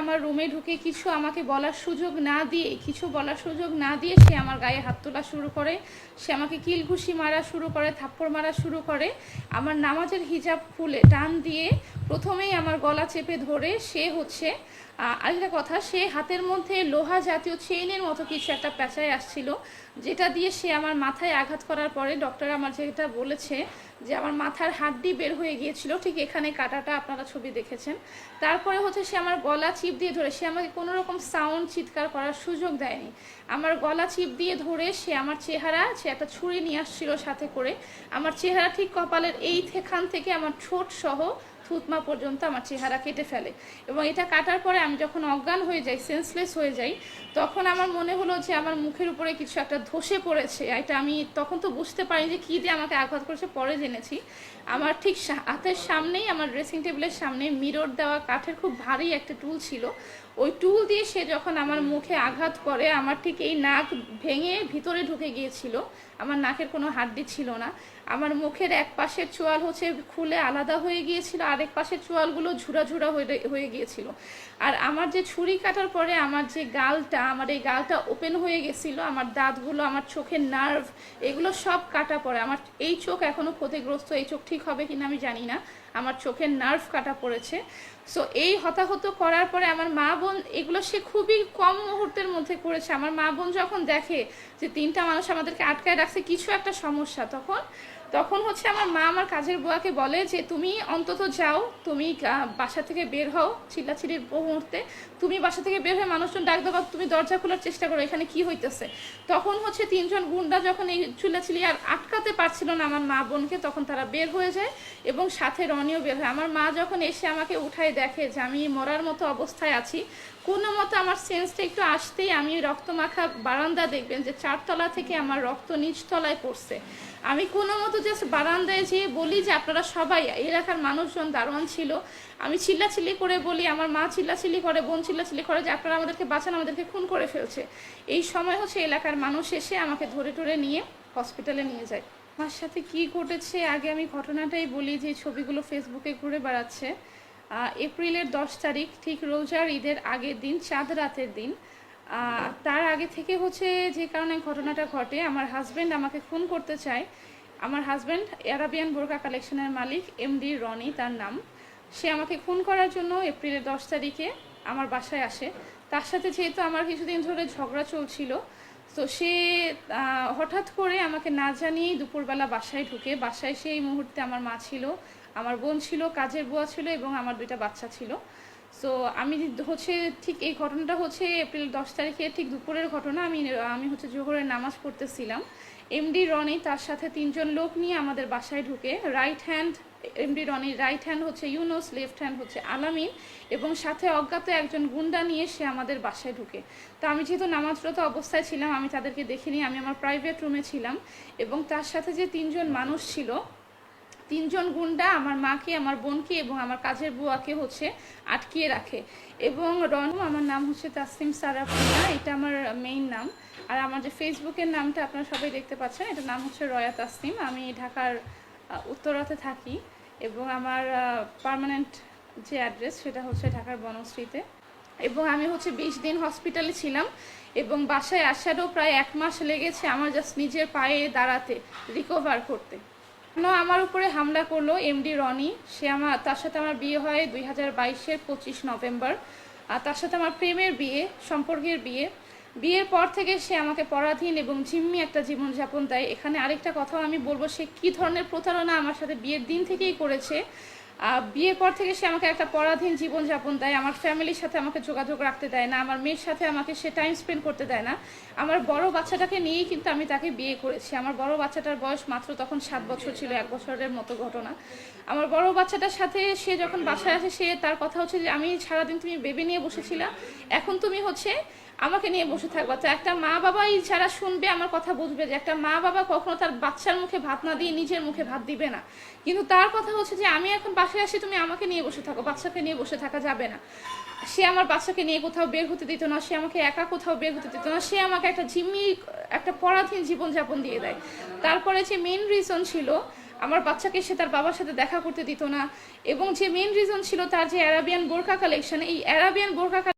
আমার রুমে ঢুকে কিছু আমাকে বলার সুযোগ না দিয়ে, কিছু বলার সুযোগ না দিয়ে সে আমার গায়ে হাত তোলা শুরু করে। সে আমাকে কিলঘুষি মারা শুরু করে, থাপ্পড় মারা শুরু করে। আমার নামাজের হিজাব খুলে টান দিয়ে প্রথমেই আমার গলা চেপে ধরে সে হচ্ছে আরেকটা কথা, সে হাতের মধ্যে লোহা জাতীয় চেইনের মতো কিছু একটা পেঁচায় আসছিল, যেটা দিয়ে সে আমার মাথায় আঘাত করার পরে ডক্টর আমার যেটা বলেছে যে আমার মাথার হাড্ডি বের হয়ে গিয়েছিল, ঠিক এখানে কাটাটা আপনারা ছবি দেখেছেন। তারপরে হচ্ছে সে আমার গলা চিপ দিয়ে ধরে, সে আমাকে কোনো রকম সাউন্ড চিৎকার করার সুযোগ দেয়নি। আমার গলা চিপ দিয়ে ধরে সে আমার চেহারা, সে একটা ছুরি নিয়ে আসছিল সাথে করে। আমার চেহারা ঠিক কপালের এই থেখান থেকে আমার ঠোঁট সহ থুতমা পর্যন্ত আমার চেহারা কেটে ফেলে। এবং এটা কাটার পরে আমি যখন অজ্ঞান হয়ে যাই সেন্সলেস হয়ে যাই, তখন আমার মনে হলো যে আমার মুখের উপরে কিছু একটা ধসে পড়েছে। এটা আমি তখন তো বুঝতে পারি যে কী দিয়ে আমাকে আঘাত করেছে, পরে জেনেছি। আমার ঠিক হাতের সামনেই, আমার ড্রেসিং টেবিলের সামনে মিরর দেওয়া কাঠের খুব ভারী একটা টুল ছিল। ওই টুল দিয়ে সে যখন আমার মুখে আঘাত করে, আমার ঠিক এই নাক ভেঙে ভিতরে ঢুকে গিয়েছিল। আমার নাকের কোনো হাড্ডি ছিল না। আমার মুখের এক পাশের চোয়াল হচ্ছে খুলে আলাদা হয়ে গিয়েছিল। আরেক পাশের চোয়ালগুলো ঝুরা ঝুরা হয়ে গিয়েছিল। আর আমার যে ছুরি কাটার পরে আমার যে গালটা, আমার এই গালটা ওপেন হয়ে গেছিল, আমার দাঁতগুলো, আমার চোখের নার্ভ এগুলো সব কাটা পড়ে। আমার এই চোখ এখনও ক্ষতিগ্রস্ত, এই চোখ ঠিক হবে কিনা আমি জানি না। আমার চোখের নার্ভ কাটা পড়েছে। সো এই হতাহত করার পরে আমার মা বোন, এগুলো সে খুবই কম মুহূর্তের মধ্যে করেছে। আমার মা বোন যখন দেখে যে তিনটা মানুষ আমাদেরকে আটকায় রাখছে, কিছু একটা সমস্যা, তখন তখন হচ্ছে আমার মা আমার কাজের বুয়াকে বলে যে, তুমি অন্তত যাও, তুমি বাসা থেকে বের হও চিল্লাচিল্লির মুহূর্তে। তুমি বাসা থেকে বের হয়ে মানুষজন ডাক দাও তুমি দরজা খোলার চেষ্টা করো, এখানে কি হইতেছে? তখন হচ্ছে তিনজন গুন্ডা যখন এই চিল্লাচিল্লি আর আটকাতে পারছিল না আমার মা বোনকে, তখন তারা বের হয়ে যায় এবং সাথে রনিও বের হয়। আমার মা যখন এসে আমাকে উঠায় দেখে যে, আমি মরার মতো অবস্থায় আছি কোনো মতো আমার সেন্সটা একটু আসতেই আমি রক্ত মাখা বারান্দা দেখবেন যে চারতলা থেকে আমার রক্ত নিচতলায় পড়ছে। আমি কোনো মতো জাস্ট বারান্দায় যেয়ে বলি যে আপনারা সবাই, এলাকার মানুষজন দারোয়ান ছিল। আমি চিল্লাচিল্লি করে বলি, আমার মা চিল্লাচিল্লি করে, বোন চিল্লাচিল্লি করে যে আপনারা আমাদেরকে বাঁচান, আমাদেরকে খুন করে ফেলছে। এই সময় হচ্ছে এলাকার মানুষ এসে আমাকে ধরে টরে নিয়ে হসপিটালে নিয়ে যায়। আমার সাথে কি ঘটেছে? আগে আমি ঘটনাটাই বলি যে ছবিগুলো ফেসবুকে ঘুরে বেড়াচ্ছে। এপ্রিলের দশ তারিখ, ঠিক রোজার ঈদের আগের দিন, চাঁদ রাতের দিন। তার আগে থেকে হচ্ছে যে কারণে ঘটনাটা ঘটে, আমার হাজব্যান্ড আমাকে ফোন করতে চায়। আমার হাজব্যান্ড অ্যারাবিয়ান বোরকা কালেকশনের মালিক এমডি রনি তার নাম। সে আমাকে ফোন করার জন্য এপ্রিলের দশ তারিখে আমার বাসায় আসে। তার সাথে যেহেতু আমার কিছুদিন ধরে ঝগড়া চলছিল, তো সে হঠাৎ করে আমাকে না জানিয়েই দুপুরবেলা বাসায় ঢুকে। বাসায় সেই মুহূর্তে আমার মা ছিল। আমার বোন ছিল, কাজের বুয়া ছিল এবং আমার দুইটা বাচ্চা ছিল। সো আমি হচ্ছে ঠিক এই ঘটনাটা হচ্ছে এপ্রিল দশ তারিখে ঠিক দুপুরের ঘটনা। আমি আমি হচ্ছে জোহরের নামাজ পড়তেছিলাম। এমডি রনি তার সাথে তিনজন লোক নিয়ে আমাদের বাসায় ঢুকে রাইট হ্যান্ড এমডি রনির রাইট হ্যান্ড হচ্ছে ইউনোস লেফট হ্যান্ড হচ্ছে আলামিন এবং সাথে অজ্ঞাত একজন গুন্ডা নিয়ে সে আমাদের বাসায় ঢুকে। তো আমি যেহেতু নামাজরত অবস্থায় ছিলাম, আমি তাদেরকে দেখিনি, আমি আমার প্রাইভেট রুমে ছিলাম এবং তার সাথে যে তিনজন মানুষ ছিল তিনজন গুন্ডা আমার মাকে, আমার বোনকে এবং আমার কাজের বুয়াকে হচ্ছে আটকিয়ে রাখে। এবং রনু, আমার নাম হচ্ছে তাসলিম সারাফিনা এটা আমার মেইন নাম। আর আমার যে ফেসবুকের নামটা আপনারা সবাই দেখতে পাচ্ছেন, এটার নাম হচ্ছে রয়া তাসলিম। আমি ঢাকার উত্তরাতে থাকি এবং আমার পার্মানেন্ট যে অ্যাড্রেস সেটা হচ্ছে ঢাকার বনশ্রীতে। এবং আমি হচ্ছে বিশ দিন হসপিটালে ছিলাম এবং বাসায় আসারও প্রায় এক মাস লেগেছে আমার জাস্ট নিজের পায়ে দাঁড়াতে রিকভার করতে। আমার উপরে হামলা করল এমডি রনি। সে আমার, তার সাথে আমার বিয়ে হয় দুই হাজার বাইশের পঁচিশ নভেম্বর। আর তার সাথে আমার প্রেমের বিয়ে, সম্পর্কের বিয়ে। বিয়ের পর থেকে সে আমাকে পরাধীন এবং জিম্মি একটা জীবনযাপন দেয়। এখানে আরেকটা কথাও আমি বলব, সে কী ধরনের প্রতারণা আমার সাথে বিয়ের দিন থেকেই করেছে বিয়ের পর থেকে সে আমাকে একটা পরাধীন জীবনযাপন দেয়। আমার ফ্যামিলির সাথে আমাকে যোগাযোগ রাখতে দেয় না, আমার মেয়ের সাথে আমাকে সে টাইম স্পেন্ড করতে দেয় না। আমার বড় বাচ্চাটাকে নিয়েই কিন্তু আমি তাকে বিয়ে করেছি। আমার বড় বাচ্চাটার বয়স মাত্র তখন সাত বছর ছিল, এক বছরের মতো ঘটনা। আমার বড় বাচ্চাটার সাথে সে যখন বাসায় আসে, সে তার কথা হচ্ছে যে, আমি সারাদিন তুমি বেবি নিয়ে বসেছিলা, এখন তুমি হচ্ছে আমাকে নিয়ে বসে থাকবা। তো একটা মা বাবাই যারা শুনবে, আমার কথা বুঝবে যে, একটা মা বাবা কখনো তার বাচ্চার মুখে ভাত না দিয়ে নিজের মুখে ভাত দিবে না। কিন্তু তার কথা হচ্ছে যে, আমি এখন বাসায় আসে, তুমি আমাকে নিয়ে বসে থাকো, বাচ্চাকে নিয়ে বসে থাকা যাবে না। সে আমার বাচ্চাকে নিয়ে কোথাও বের হতে দিত না, সে আমাকে একা কোথাও বের হতে দিত না, সে আমাকে একটা জিম্মি, একটা পরাধীন জীবনযাপন দিয়ে দেয়। তারপরে যে মেন রিজন ছিল, আমার বাচ্চাকে সে তার বাবার সাথে দেখা করতে দিত না, এবং যে মেন রিজন ছিল তার যে অ্যারাবিয়ান বোরকা কালেকশন এই অ্যারাবিয়ান বোরকা